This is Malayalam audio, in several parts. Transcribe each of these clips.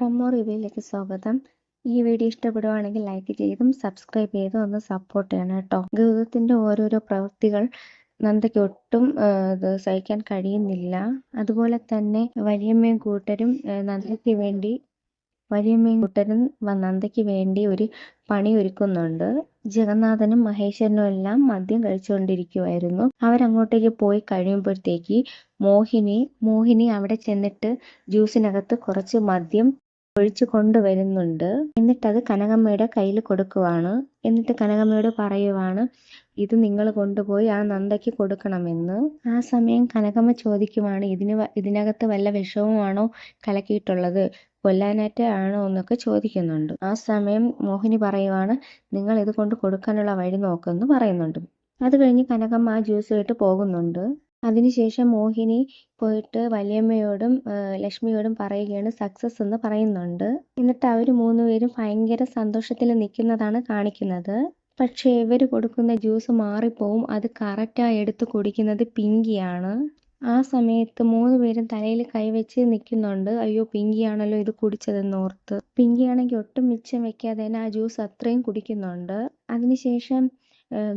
പ്രൊമോ റിവ്യൂയിലേക്ക് സ്വാഗതം. ഈ വീഡിയോ ഇഷ്ടപ്പെടുവാണെങ്കിൽ ലൈക്ക് ചെയ്തും സബ്സ്ക്രൈബ് ചെയ്തും ഒന്ന് സപ്പോർട്ട് ചെയ്യണം കേട്ടോ. ഗൗതത്തിന്റെ ഓരോരോ പ്രവൃത്തികൾ നന്ദയ്ക്ക് ഒട്ടും സഹിക്കാൻ കഴിയുന്നില്ല. അതുപോലെ തന്നെ വലിയമ്മയും കൂട്ടരും നന്ദയ്ക്ക് വേണ്ടി വലിയമ്മയും കൂട്ടരും നന്ദയ്ക്ക് വേണ്ടി ഒരു പണി ഒരുക്കുന്നുണ്ട്. ജഗന്നാഥനും മഹേശ്വരനും എല്ലാം മദ്യം കഴിച്ചുകൊണ്ടിരിക്കുമായിരുന്നു അവരങ്ങോട്ടേക്ക് പോയി കഴിയുമ്പോഴത്തേക്ക് മോഹിനി മോഹിനി അവിടെ ചെന്നിട്ട് ജ്യൂസിനകത്ത് കുറച്ച് മദ്യം ഒഴിച്ചു കൊണ്ടുവരുന്നുണ്ട്. എന്നിട്ടത് കനകമ്മയുടെ കയ്യിൽ കൊടുക്കുവാണ്. എന്നിട്ട് കനകമ്മയോട് പറയുവാണ് ഇത് നിങ്ങൾ കൊണ്ടുപോയി ആ നന്ദയ്ക്ക് കൊടുക്കണമെന്ന്. ആ സമയം കനകമ്മ ചോദിക്കുവാണ് ഇതിന് ഇതിനകത്ത് വല്ല വിഷവുമാണോ കലക്കിയിട്ടുള്ളത്? കൊല്ലാനായിട്ട് ആണോ? എന്നൊക്കെ ചോദിക്കുന്നുണ്ട്. ആ സമയം മോഹിനി പറയുവാണ് നിങ്ങൾ ഇത് കൊണ്ട് കൊടുക്കാനുള്ള വഴി നോക്കുമെന്ന് പറയുന്നുണ്ട്. അത് കഴിഞ്ഞ് കനകമ്മ ആ ജ്യൂസ് ഇട്ട് പോകുന്നുണ്ട്. അതിനുശേഷം മോഹിനി പോയിട്ട് വലിയമ്മയോടും ലക്ഷ്മിയോടും പറയുകയാണ് സക്സസ് എന്ന് പറയുന്നുണ്ട്. എന്നിട്ട് അവർ മൂന്നുപേരും ഭയങ്കര സന്തോഷത്തിൽ നിൽക്കുന്നതാണ് കാണിക്കുന്നത്. പക്ഷേ ഇവർ കൊടുക്കുന്ന ജ്യൂസ് മാറിപ്പോവും. അത് കറക്റ്റായി എടുത്ത് കുടിക്കുന്നത് പിങ്കിയാണ്. ആ സമയത്ത് മൂന്ന് പേരും തലയിൽ കൈവച്ച് നിൽക്കുന്നുണ്ട്. അയ്യോ പിങ്കിയാണല്ലോ ഇത് കുടിച്ചതെന്ന് ഓർത്ത് പിങ്കിയാണെങ്കിൽ ഒട്ടും മിച്ചം വെക്കാതെ തന്നെ ആ ജ്യൂസ് അത്രയും കുടിക്കുന്നുണ്ട്. അതിനുശേഷം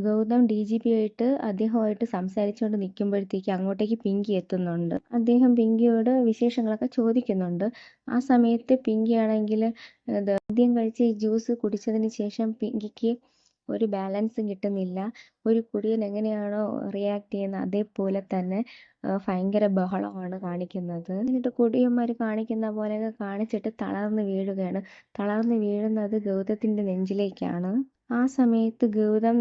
ഗൗതം ഡി ജി പി ആയിട്ട് അദ്ദേഹമായിട്ട് സംസാരിച്ചുകൊണ്ട് നിൽക്കുമ്പോഴത്തേക്ക് അങ്ങോട്ടേക്ക് പിങ്കി എത്തുന്നുണ്ട്. അദ്ദേഹം പിങ്കിയോട് വിശേഷങ്ങളൊക്കെ ചോദിക്കുന്നുണ്ട്. ആ സമയത്ത് പിങ്കി ആണെങ്കിൽ ആദ്യം കഴിച്ച് ജ്യൂസ് കുടിച്ചതിന് ശേഷം പിങ്കിക്ക് ഒരു ബാലൻസും കിട്ടുന്നില്ല. ഒരു കുടിയൻ എങ്ങനെയാണോ റിയാക്ട് ചെയ്യുന്നത് അതേപോലെ തന്നെ ഭയങ്കര ബഹളമാണ് കാണിക്കുന്നത്. എന്നിട്ട് കുടിയന്മാർ കാണിക്കുന്ന പോലെയൊക്കെ കാണിച്ചിട്ട് തളർന്ന് വീഴുകയാണ്. തളർന്ന് വീഴുന്നത് ഗൗതത്തിന്റെ നെഞ്ചിലേക്കാണ്. ആ സമയത്ത് ഗൗതം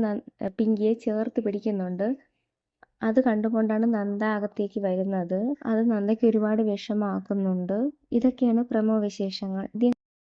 പിങ്കിയെ ചേർത്ത് പിടിക്കുന്നുണ്ട്. അത് കണ്ടുകൊണ്ടാണ് നന്ദ അകത്തേക്ക് വരുന്നത്. അത് നന്ദയ്ക്ക് ഒരുപാട് വിഷമാക്കുന്നുണ്ട് ഇതൊക്കെയാണ് പ്രമോ വിശേഷങ്ങൾ.